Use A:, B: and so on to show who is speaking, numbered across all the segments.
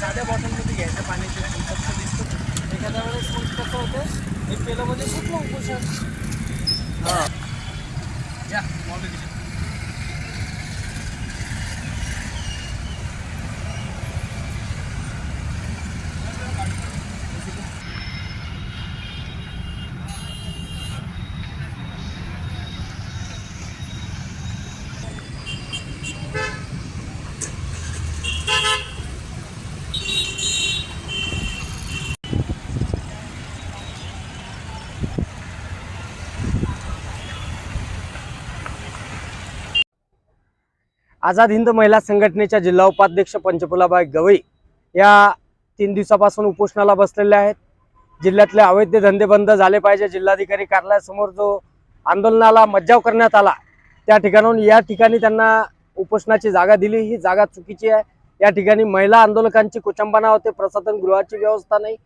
A: छोट्या बॉटलमध्ये घ्यायचं पाण्याचे थम्सअपचं दिसतं. एखाद्या वेळेस मग कसं होतं हे पेलं म्हणजे सुटलं उपोषण हां. या मॉडेल आझाद हिंद महिला संघटनेच्या जिल्हा उपाध्यक्ष पंचफुलाबाई गवई या तीन दिवसापासून उपोषणाला बसलेल्या आहेत. जिल्ह्यातले अवैध धंदे बंद झाले पाहिजे. जिल्हाधिकारी कार्यालयासमोर जो आंदोलनाला मज्जाव करण्यात आला त्या ठिकाणाहून या ठिकाणी त्यांना उपोषणाची जागा दिली. ही जागा चुकीची आहे. या ठिकाणी महिला आंदोलकांची कुचंबना होते. प्रसाधन गृहाची व्यवस्था नाही.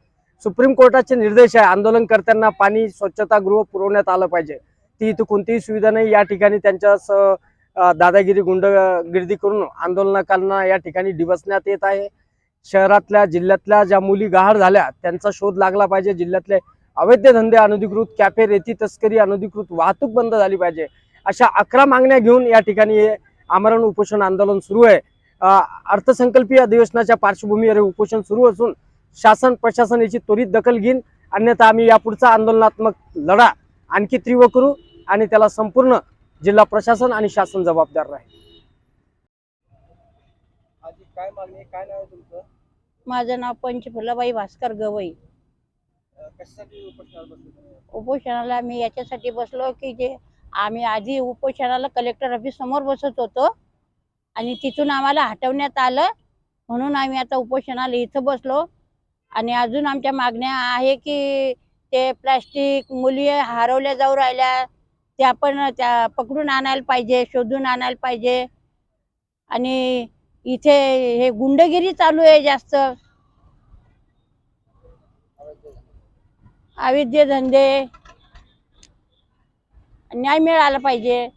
A: सुप्रीम कोर्टाचे निर्देश आहे आंदोलनकर्त्यांना पाणी स्वच्छतागृह पुरवण्यात आलं पाहिजे. ती इथं कोणतीही सुविधा नाही. या ठिकाणी त्यांच्या स दादागिरी गुंडगिर्दी करून आंदोलनकांना या ठिकाणी डिवसण्यात येत आहे. शहरातल्या जिल्ह्यातल्या ज्या मुली गहाळ झाल्या त्यांचा शोध लागला पाहिजे. जिल्ह्यातले अवैध धंदे अनधिकृत कॅफे रेती तस्करी अनधिकृत वाहतूक बंद झाली पाहिजे. अशा अकरा मागण्या घेऊन या ठिकाणी आमरण उपोषण आंदोलन सुरू आहे. अर्थसंकल्पीय अधिवेशनाच्या पार्श्वभूमीवर उपोषण सुरू असून शासन प्रशासन याची त्वरित दखल घेईन. अन्यथा आम्ही यापुढचा आंदोलनात्मक लढा आणखी तीव्र करू आणि त्याला संपूर्ण जिल्हा प्रशासन आणि शासन जबाबदार राहील. आजी काय मागणी आहे? काय नाव आहे तुमचं?
B: माझं नाव पंचफुलाबाई भास्कर गवई.
A: अं, कशासाठी उपोषणाला बसले तुम्ही?
B: उपोषणाला मी याच्यासाठी बसलो की जे आम्ही आधी उपोषणाला कलेक्टर ऑफिस समोर बसत होतो आणि तिथून आम्हाला हटवण्यात आलं. म्हणून आम्ही आता उपोषणाला इथं बसलो. आणि अजून आमच्या मागण्या आहे की ते प्लॅस्टिक मुली हरवल्या जाऊ राहिल्या त्या पण त्या पकडून आणायला पाहिजे शोधून आणायला पाहिजे. आणि इथे हे गुंडगिरी चालू आहे जास्त. अविद्य धंदे न्याय मिळाला पाहिजे.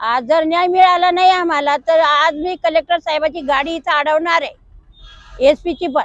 B: आज जर न्याय मिळाला नाही आम्हाला तर आज मी कलेक्टर साहेबाची गाडी इथं अडवणार आहे. एस पीची पण.